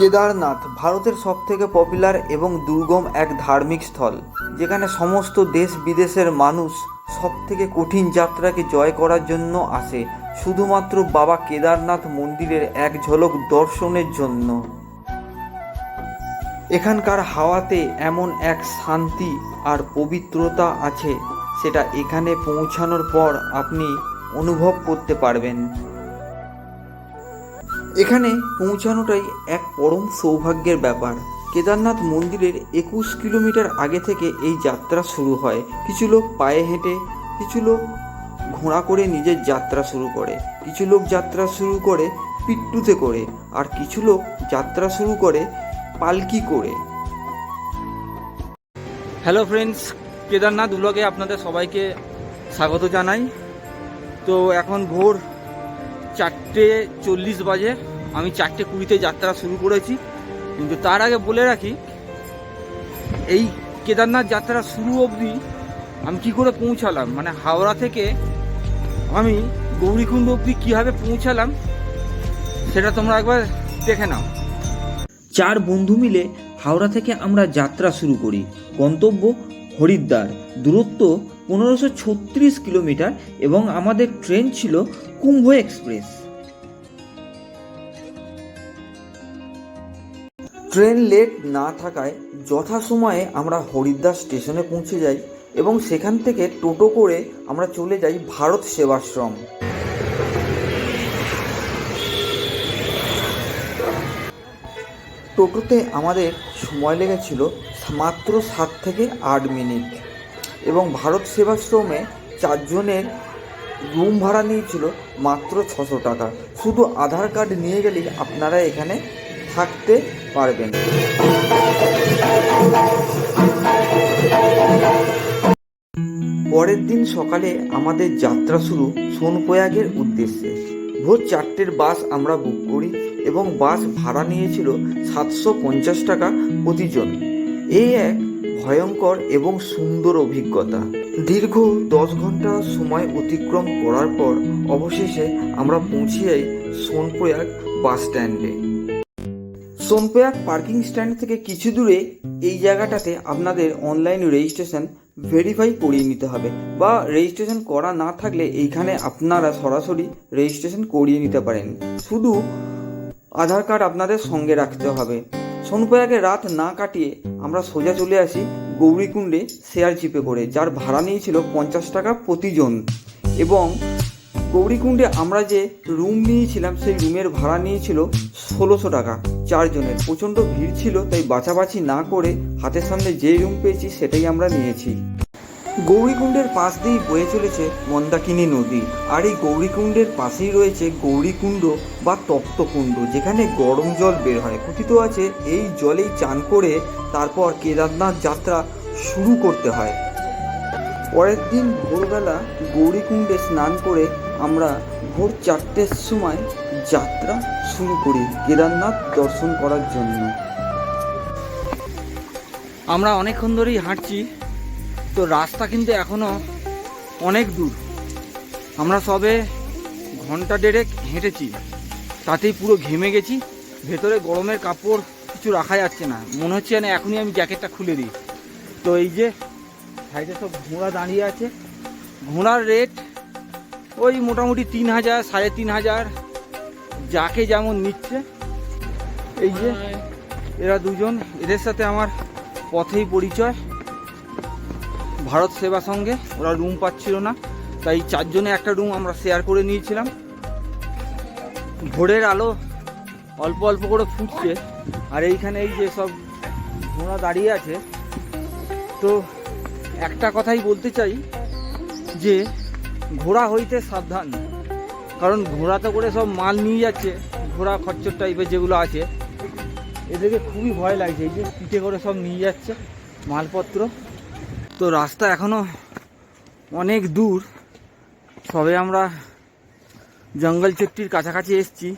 কেদারনাথ ভারতের সবথেকে পপুলার এবং দুর্গম এক ধার্মিক স্থল, যেখানে সমস্ত দেশ বিদেশের মানুষ সবথেকে কঠিন যাত্রাকে জয় করার জন্য আসে, শুধুমাত্র বাবা কেদারনাথ মন্দিরের এক ঝলক দর্শনের জন্য। এখানকার হাওয়াতে এমন এক শান্তি আর পবিত্রতা আছে, সেটা এখানে পৌঁছানোর পর আপনি অনুভব করতে পারবেন। এখানে পৌঁছানোটাই এক পরম সৌভাগ্যের ব্যাপার। কেদারনাথ মন্দিরের একুশ কিলোমিটার আগে থেকে এই যাত্রা শুরু হয়। কিছু লোক পায়ে হেঁটে, কিছু লোক ঘোড়া করে নিজের যাত্রা শুরু করে। কিছু লোক যাত্রা শুরু করে পিট্টুতে করে আর কিছু লোক যাত্রা শুরু করে পালকি করে। হ্যালো ফ্রেন্ডস কেদারনাথ ব্লগে আপনাদের সবাইকে স্বাগত জানাই। তো এখন ভোর চারটে চল্লিশ বাজে। আমি চারটে কুড়িতে যাত্রা শুরু করেছি। কিন্তু তার আগে বলে রাখি, এই কেদারনাথ যাত্রা শুরু অবধি আমি কি করে পৌঁছালাম? মানে হাওড়া থেকে আমি গৌরীকুণ্ড অবধি কীভাবে পৌঁছালাম, সেটা তোমরা একবার দেখে নাও। চার বন্ধু মিলে হাওড়া থেকে আমরা যাত্রা শুরু করি। গন্তব্য হরিদ্বার। দূরত্ব পনেরোশো ছত্রিশ কিলোমিটার এবং আমাদের ট্রেন ছিল কুম্ভ এক্সপ্রেস। ট্রেন লেট না থাকায় যথাসময়ে আমরা হরিদ্বার স্টেশনে পৌঁছে যাই এবং সেখান থেকে টোটো করে আমরা চলে যাই ভারত সেবাশ্রম। টোটোতে আমাদের সময় লেগেছিল মাত্র সাত থেকে আট মিনিট। এবং ভারত সেবাশ্রমে চারজনের রুম ভাড়া নিয়েছিল মাত্র ছশো টাকা। শুধু আধার কার্ড নিয়ে গেলেই আপনারা এখানে থাকতে পারবেন। পরের দিন সকালে আমাদের যাত্রা শুরু সোনপ্রয়াগের উদ্দেশ্যে। ভোর চারটের বাস আমরা বুক করি এবং বাস ভাড়া নিয়েছিল সাতশো পঞ্চাশ টাকা প্রতিজন। এই এক ভয়ঙ্কর এবং সুন্দর অভিজ্ঞতা। দীর্ঘ দশ ঘণ্টা সময় অতিক্রম করার পর অবশেষে আমরা পৌঁছে যাই সোনপ্রয়াগ বাস স্ট্যান্ডে। সোনপ্রয়াগ পার্কিং স্ট্যান্ড থেকে কিছু দূরে এই জায়গাটাতে আপনাদের অনলাইন রেজিস্ট্রেশন ভেরিফাই করিয়ে নিতে হবে বা রেজিস্ট্রেশন করা না থাকলে এইখানে আপনারা সরাসরি রেজিস্ট্রেশন করিয়ে নিতে পারেন। শুধু আধার কার্ড আপনাদের সঙ্গে রাখতে হবে। সোনপ্রয়াগে রাত না কাটিয়ে আমরা সোজা চলে আসি গৌরীকুণ্ডে শেয়ার জিপে করে, যার ভাড়া নিয়েছিল পঞ্চাশ টাকা প্রতিজন। এবং গৌরীকুণ্ডে আমরা যে রুম নিয়েছিলাম, সেই রুমের ভাড়া নিয়েছিল ষোলোশো টাকা চারজনের। প্রচণ্ড ভিড় ছিল, তাই বাছাবাছি না করে হাতের সামনে যে রুম পেয়েছি, সেটাই আমরা নিয়েছি। গৌরীকুণ্ডের পাশ দিয়েই বয়ে চলেছে মন্দাকিনী নদী। আর এই গৌরীকুণ্ডের পাশেই রয়েছে গৌরীকুণ্ড বা তপ্তকুণ্ড, যেখানে গরম জল বের হয়। কথিত আছে, এই জলেই চান করে তারপর কেদারনাথ যাত্রা শুরু করতে হয়। পরের দিন ভোরবেলা গৌরীকুণ্ডে স্নান করে আমরা ভোর চারটের সময় যাত্রা শুরু করি কেদারনাথ দর্শন করার জন্য। আমরা অনেকক্ষণ ধরেই হাঁটছি। তো রাস্তা কিন্তু এখনও অনেক দূর। আমরা সবে ঘণ্টা দেড়েক হেঁটেছি। তাতেই পুরো ঘেমে গেছি। ভেতরে গরমের কাপড় কিছু রাখা যাচ্ছে না। মনে হচ্ছে যেন এখনই আমি জ্যাকেটটা খুলে দিই। তো এই যে সাইডে সব ঘোড়া দাঁড়িয়ে আছে। ঘোড়ার রেট ওই মোটামুটি তিন হাজার সাড়ে তিন হাজার যাকে যেমন নিচ্ছে। এই যে এরা দুজন এদের সাথে আমার পথেই পরিচয়। ভারত সেবা সঙ্গে, ওরা রুম পাচ্ছিল না, তাই চারজনে একটা রুম আমরা শেয়ার করে নিয়েছিলাম। ভোরের আলো অল্প অল্প করে ফুটছে, আর এইখানে এই যে সব ঘোড়া দাঁড়িয়ে আছে, তো একটা কথাই বলতে চাই যে, ঘোড়া হইতে সাবধান, কারণ ঘোড়াতে করে সব মাল নিয়ে যাচ্ছে, ঘোড়া খচ্চর টাইপের যেগুলো আছে, এদেরকে খুবই ভয় লাগছে, এই যে পিঠে করে সব নিয়ে যাচ্ছে মালপত্র। তো রাস্তা এখনও অনেক দূর। সবে আমরা জঙ্গল চট্টির কাছাকাছি এসছি।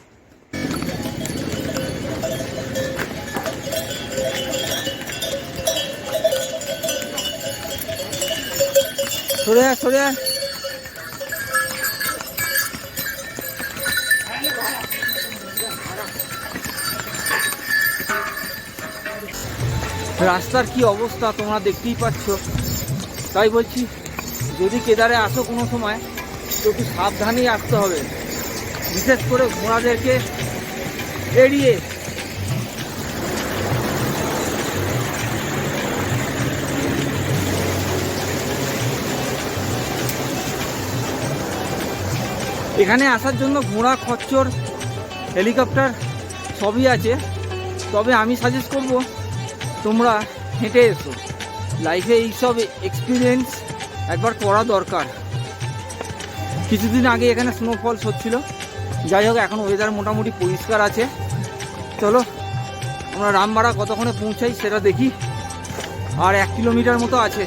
সরে সরে। রাস্তার কি অবস্থা তোমরা দেখতেই পাচ্ছ। তাই বলছি, যদি কেদারে আসো কোনো সময়, তো একটু সাবধানেই আসতে হবে। বিশেষ করে ঘোড়াদেরকে এড়িয়ে। এখানে আসার জন্য ঘোড়া, খচ্চর, হেলিকপ্টার সবই আছে। তবে আমি সাজেস্ট করব, তোমরা হেঁটে এসো। লাইফে এইসব এক্সপিরিয়েন্স একবার করা দরকার। কিছুদিন আগে এখানে স্নোফলস হচ্ছিল। যাই হোক, এখন ওয়েদার মোটামুটি পরিষ্কার আছে। চলো, আমরা রামবাড়া কতক্ষণে পৌঁছাই সেটা দেখি। আর এক কিলোমিটার মতো আছে।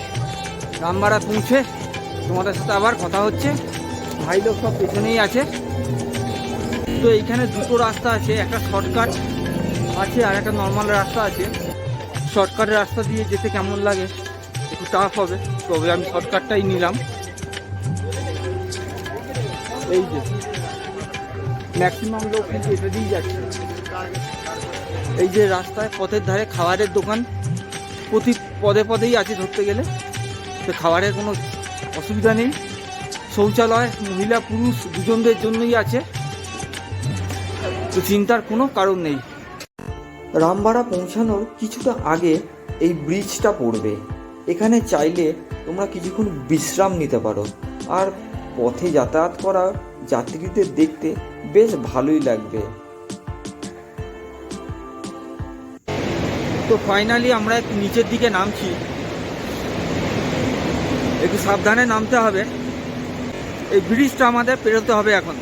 রামবাড়া পৌঁছে তোমাদের সাথে আবার কথা হচ্ছে। ভাই লোক সব পেছনেই আছে। তো এইখানে দুটো রাস্তা আছে, একটা শর্টকাট আছে আর একটা নর্মাল রাস্তা আছে। শর্টকাটের রাস্তা দিয়ে যেতে কেমন লাগে? একটু টাফ হবে, তবে আমি শর্টকাটটাই নিলাম। এই যে ম্যাক্সিমাম লোক কিন্তু এটা দিয়েই যাচ্ছে। এই যে রাস্তায় পথের ধারে খাবারের দোকান, প্রতি পদে পদেই আছে ধরতে গেলে। তো খাবারের কোনো অসুবিধা নেই। শৌচালয়, মহিলা, পুরুষ, দুজনদের জন্যই আছে। তো চিন্তার কোনো কারণ নেই। রামবাড়া পৌঁছানোর কিছুটা আগে এই ব্রিজটা পড়বে। এখানে চাইলে তোমরা কিছুক্ষণ বিশ্রাম নিতে পারো। আর পথে যাতায়াত করা যাত্রীদের দেখতে বেশ ভালোই লাগবে। তো ফাইনালি আমরা একটু নিচের দিকে নামছি। একটু সাবধানে নামতে হবে। এই ব্রিজটা আমাদের পেরোতে হবে এখন।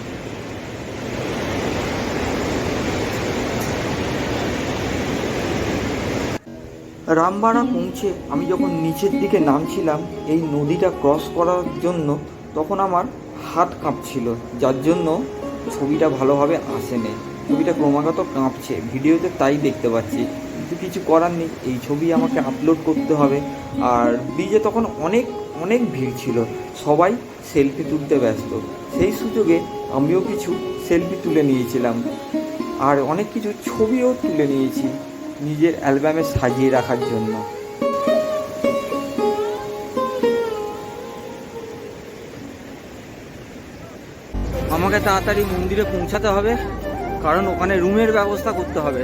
রামবাড়া পৌঁছে আমি যখন নিচের দিকে নামছিলাম, এই নদীটা ক্রস করার জন্য তখন আমার হাত কাঁপছিল, যার জন্য ছবিটা ভালোভাবে আসেনি। ছবিটা ক্রমাগত কাঁপছে, ভিডিওতে তাই দেখতে পাচ্ছি। কিন্তু কিছু করার নেই, এই ছবি আমাকে আপলোড করতে হবে। আর ব্রিজে তখন অনেক অনেক ভিড় ছিল, সবাই সেলফি তুলতে ব্যস্ত। সেই সুযোগে আমিও কিছু সেলফি তুলে নিয়েছিলাম। আর অনেক কিছু ছবিও তুলে নিয়েছি। নিজের অ্যালবামে সাজিয়ে রাখার জন্য। আমাকে তাড়াতাড়ি মন্দিরে পৌঁছাতে হবে, কারণ ওখানে রুমের ব্যবস্থা করতে হবে।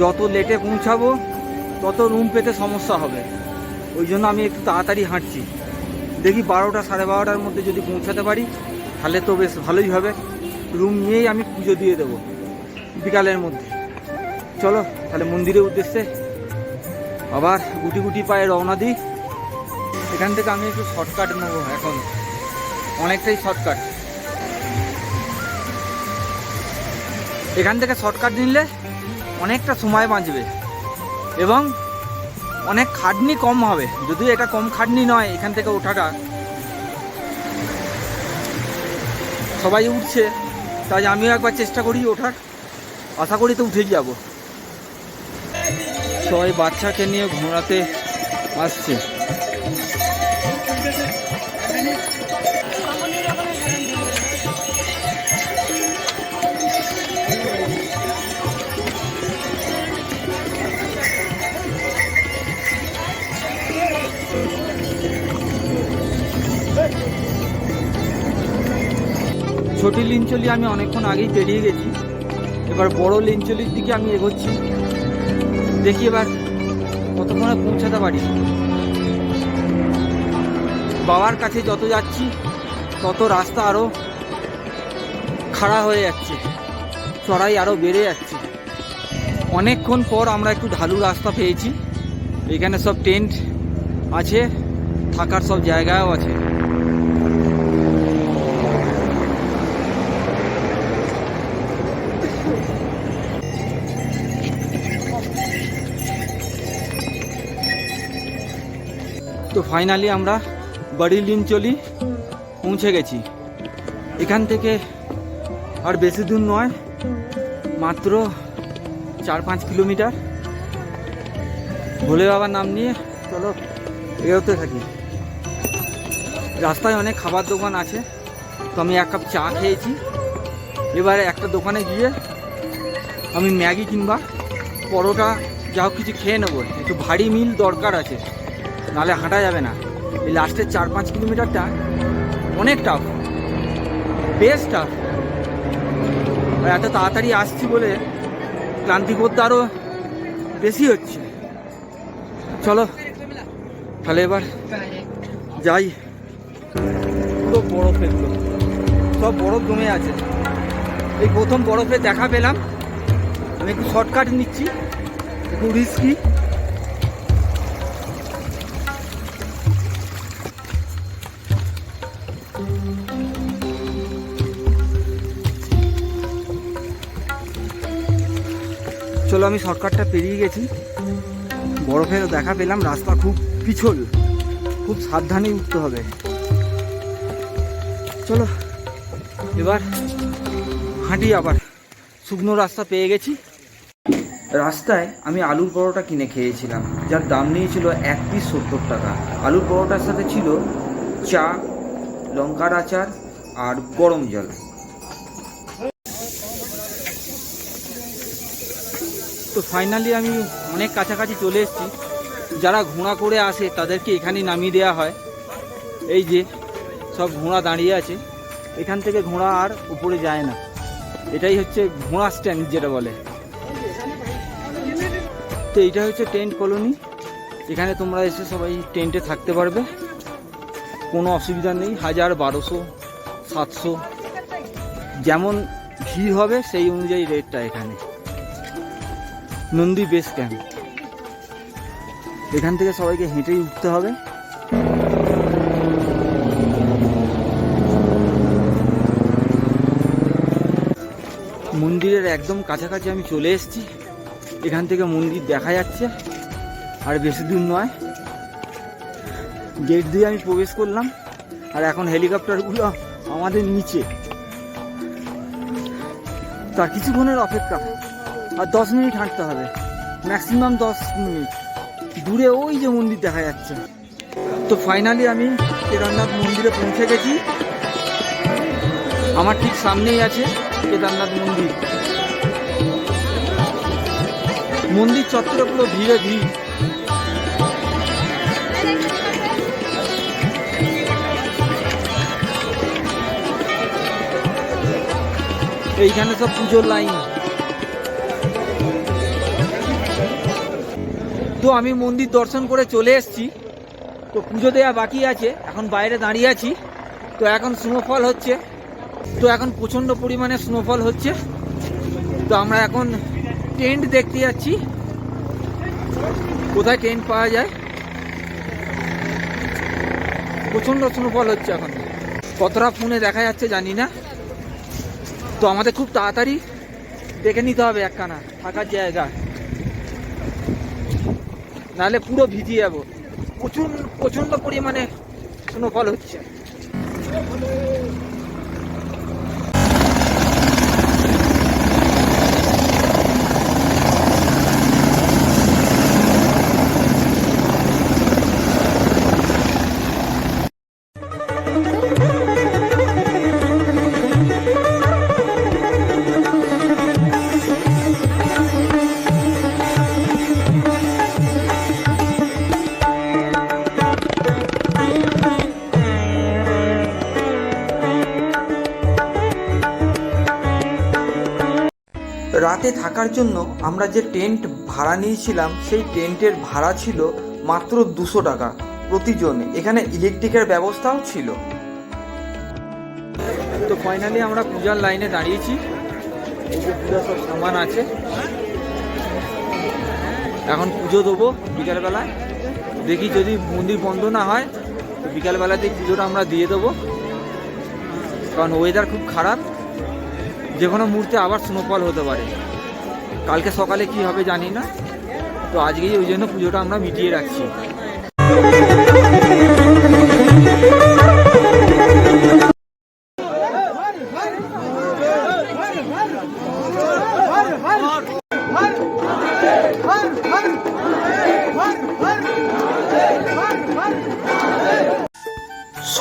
যত লেটে পৌঁছাবো, তত রুম পেতে সমস্যা হবে। ওই জন্য আমি একটু তাড়াতাড়ি হাঁটছি। দেখি বারোটা সাড়ে বারোটার মধ্যে যদি পৌঁছাতে পারি, তাহলে তো বেশ ভালোই হবে। রুম নিয়েই আমি পুজো দিয়ে দেবো। বিকালের মধ্যে। চলো। তাহলে মন্দিরের উদ্দেশ্যে আবার গুটি গুটি পায়ে রওনা দিই। এখান থেকে আমি একটু শর্টকাট নেব এখন। অনেকটাই শর্টকাট এখান থেকে শর্টকাট নিলে অনেকটা সময় বাঁচবে এবং অনেক খাটনি কম হবে। যদিও এটা কম খাটনি নয় এখান থেকে ওঠাটা। সবাই উঠছে, তাই আমিও একবার চেষ্টা করি ওঠার। আশা করি তো উঠে যাব। সবাই বাচ্চাকে নিয়ে ঘোরাতে আসছে। ছোটি লিঞ্চলি আমি অনেকক্ষণ আগেই পেরিয়ে গেছি। এবার বড় লিঞ্চলির দিকে আমি এগোচ্ছি। দেখি এবার কতক্ষণে পৌঁছাতে পারি। বাবার কাছে যত যাচ্ছি, তত রাস্তা আরও খাড়া হয়ে যাচ্ছে, চড়াই আরও বেড়ে যাচ্ছে। অনেকক্ষণ পর আমরা একটু ঢালু রাস্তা পেয়েছি, এখানে সব টেন্ট আছে, থাকার সব জায়গাও আছে। তো ফাইনালি আমরা বাড়ি লিনচলি পৌঁছে গেছি। এখান থেকে আর বেশি দূর নয়, মাত্র চার পাঁচ কিলোমিটার। ভোলে বাবার নাম নিয়ে চলো এগোতে থাকি। রাস্তায় অনেক খাবার দোকান আছে, তো আমি এক কাপ চা খেয়েছি। এবারে একটা দোকানে গিয়ে আমি ম্যাগি কিংবা পরোটা, যা কিছু খেয়ে নেব। একটু ভারী মিল দরকার আছে। নাহলে হাঁটা যাবে না। এই লাস্টের চার পাঁচ কিলোমিটারটা অনেক টাফ বেশ টাফ এত তাড়াতাড়ি আসছি বলে ক্লান্তিবোধ আরও বেশি হচ্ছে। চলো, তাহলে এবার যাই। পুরো বরফ এগুলো সব বরফ জমে আছে। এই প্রথম বরফে দেখা পেলাম। আমি একটু শর্টকাট নিচ্ছি, একটু রিস্কি চলো আমি শর্টকাটটা পেরিয়ে গেছি। বরফের দেখা পেলাম, রাস্তা খুব পিছল। খুব সাবধানে উঠতে হবে। চলো, এবার হাঁটি আবার। শুকনো রাস্তা পেয়ে গেছি। রাস্তায় আমি আলুর পরোটা কিনে খেয়েছিলাম। যার দাম নিয়েছিল এক পিস সত্তর টাকা। আলুর পরোটার সাথে ছিল চা, লঙ্কার আচার আর গরম জল। ফাইনালি আমি অনেক কাছাকাছি চলে এসেছি। যারা ঘোড়া করে আসে, তাদেরকে এখানেই নামিয়ে দেওয়া হয়। এই যে, সব ঘোড়া দাঁড়িয়ে আছে। এখান থেকে ঘোড়া আর উপরে যায় না। এটাই হচ্ছে ঘোড়া স্ট্যান্ড যেটা বলে। তো এইটা হচ্ছে টেন্ট কলোনি এখানে তোমরা এসে সবাই টেন্টে থাকতে পারবে। কোনো অসুবিধা নেই। হাজার, বারোশো, সাতশো, যেমন ভিড় হবে সেই অনুযায়ী রেটটা এখানে। নন্দী বেস ক্যাম্প এখান থেকে সবাইকে হেঁটেই উঠতে হবে। মন্দিরের একদম কাছাকাছি আমি চলে এসেছি। এখান থেকে মন্দির দেখা যাচ্ছে। আর বেশি দূর নয়। গেট দিয়ে আমি প্রবেশ করলাম। আর এখন হেলিকপ্টারগুলো আমাদের নিচে। তা কিছুক্ষণের অপেক্ষা। আর দশ মিনিট হাঁটতে হবে। ম্যাক্সিমাম দশ মিনিট। দূরে ওই যে মন্দির দেখা যাচ্ছে। তো ফাইনালি আমি কেদারনাথ মন্দিরে পৌঁছে গেছি। আমার ঠিক সামনেই আছে কেদারনাথ মন্দির। মন্দির চত্বরে পুরো ভিড়ে ভিড়। এইখানে সব পুজোর লাইন তো আমি মন্দির দর্শন করে চলে এসেছি। তো পুজো দেওয়া বাকি আছে, এখন বাইরে দাঁড়িয়ে আছি। তো এখন স্নোফল হচ্ছে। তো এখন প্রচণ্ড পরিমাণে স্নোফল হচ্ছে। তো আমরা এখন টেন্ট দেখতে যাচ্ছি। কোথায় টেন্ট পাওয়া যায়? প্রচণ্ড স্নোফল হচ্ছে এখন। কতটা ফোনে দেখা যাচ্ছে জানি না। তো আমাদের খুব তাড়াতাড়ি দেখে নিতে হবে একখানা, থাকার জায়গা। নাহলে পুরো ভিজিয়ে যাব। প্রচুর প্রচণ্ড পরিমাণে স্নোফল হচ্ছে। থাকার জন্য আমরা যে টেন্ট ভাড়া নিয়েছিলাম, সেই টেন্টের ভাড়া ছিল মাত্র দুশো টাকা প্রতিজন। এখানে ইলেকট্রিকের ব্যবস্থাও ছিল। তো ফাইনালি আমরা পূজার লাইনে দাঁড়িয়েছি। যে পূজার সব সামান আছে। এখন পুজো দেবো বিকালবেলায়। দেখি যদি মন্দির বন্ধ না হয়, তো পুজোটা আমরা দিয়ে দেবো। কারণ ওয়েদার খুব খারাপ। যে কোনো মুহূর্তে আবার স্নোফল হতে পারে। কালকে সকালে কি হবে জানি না। তো আজকেই ওই জন্য পুজোটা আমরা মিটিয়ে রাখছি।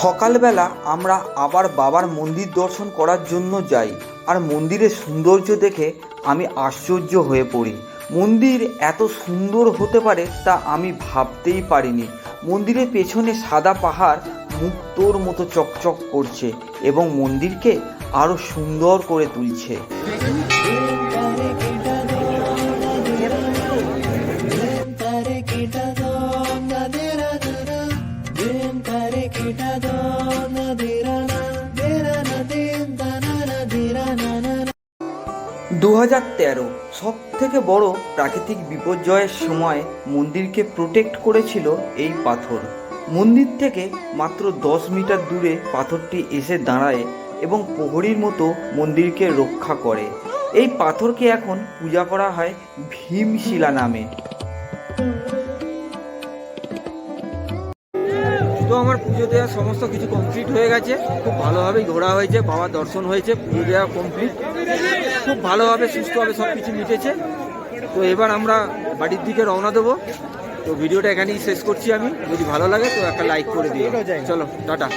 সকালবেলা আমরা আবার বাবার মন্দির দর্শন করার জন্য যাই। আর মন্দিরের সৌন্দর্য দেখে আমি আশ্চর্য হয়ে পড়ি। মন্দির এত সুন্দর হতে পারে তা আমি ভাবতেই পারিনি। মন্দিরের পেছনে সাদা পাহাড় মুক্তোর মতো চকচক করছে এবং মন্দিরকে আরও সুন্দর করে তুলছে। দু হাজার তেরো সব থেকে বড় প্রাকৃতিক বিপর্যয়ের সময় মন্দিরকে প্রোটেক্ট করেছিল এই পাথর। মন্দির থেকে মাত্র দশ মিটার দূরে পাথরটি এসে দাঁড়ায় এবং প্রহরীর মতো মন্দিরকে রক্ষা করে। এই পাথরকে এখন পূজা করা হয় ভীমশিলা নামে। পুজো দেওয়া সমস্ত কিছু কমপ্লিট হয়ে গেছে। খুব ভালোভাবেই ঘোরা হয়েছে, বাবার দর্শন হয়েছে, পুজো দেওয়া কমপ্লিট খুব ভালোভাবে, সুস্থভাবে সব কিছু মিটেছে। তো এবার আমরা বাড়ির দিকে রওনা দেবো। তো ভিডিওটা এখানেই শেষ করছি আমি। যদি ভালো লাগে তো একটা লাইক করে দিও। চলো, টাটা।